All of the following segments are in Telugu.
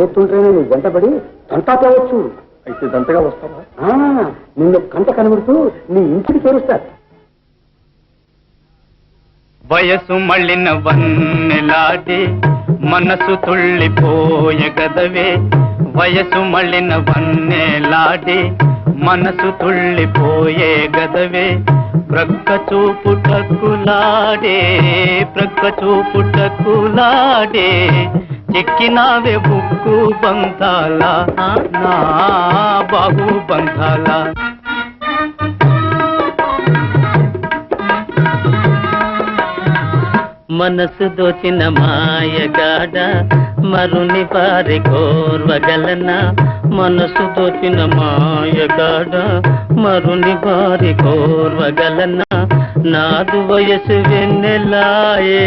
ఏ తుండ్రైనా నీ వెంటబడి తంటా తేవచ్చు అయితే దంతగా వస్తావా? ఆ, నిన్ను కంట కనబడుతూ నీ ఇంటికి చేరుస్తారు. వయసు మళ్ళిన వన్నెలాడి మనసు తుళ్ళిపోయే గదవే. వయసు మళ్ళిన వన్నెలాడి మనసు తుళ్ళిపోయే గదవే. ప్రక్క చూపుటకులాడే ప్రక్క చూపుటకులాడే ఎక్కినావే బుక్కు బంధాల నా బాహు బంధాల. మనసు దోచిన మాయగాడ మరుని పారి కోర్వగలనా. మనసు దోచిన మాయగాడ మరుని పారి కోర్వగలనా. నాదు వయసు వెన్నెలాయే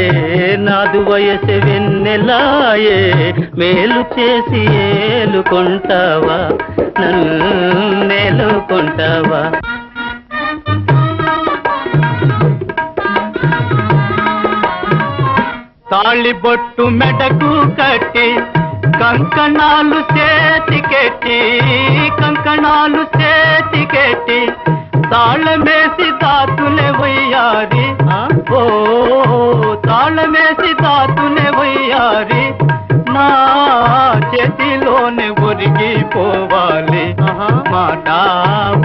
నాదు వయసు వెన్నెలాయే మేలు చేసి ఏలుకుంటావా నన్ను నేలుకుంటావా తాళిబొట్టు మెడకు కట్టి కంకణాలు చేతికెట్టి కంకణాలు చేతికెట్టి తాళమేసి దాతులే ఒరిగిపోవాలి మాట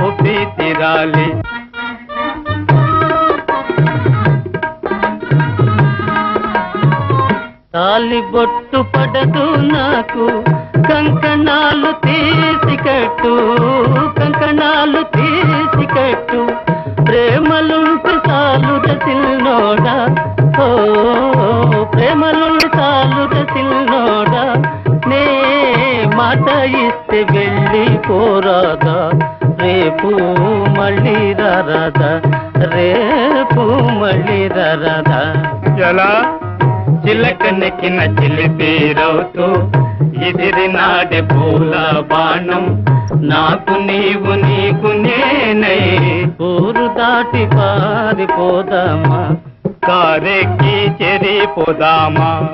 ఒప్పి తీరాలి. తాలి బొట్టు పడదు నాకు కంకణాలు తీసి కట్టు కంకణాలు తీసి కట్టు. ప్రేమలుంటు సాలు రసిల్నోడా ఇస్తే వెళ్ళి పోరాదా? రేపు మళ్ళీ రారాదా? రేపు మళ్ళీ రారాదా? ఎలా? చిలక నెక్కిన చిలిపేరవుతూ ఎదిరి నాడే పూల బాణం. నాకు నీవు నీకు నేనై. ఊరు దాటి పారిపోదామా? కారెక్కి చెరిపోదామా?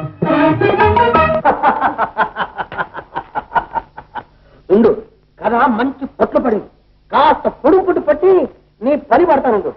ఉండు. కదా మంచి పొట్లు పడింది కాస్త పొడుగు పుట్టు పట్టి నీ పని పడతానుండు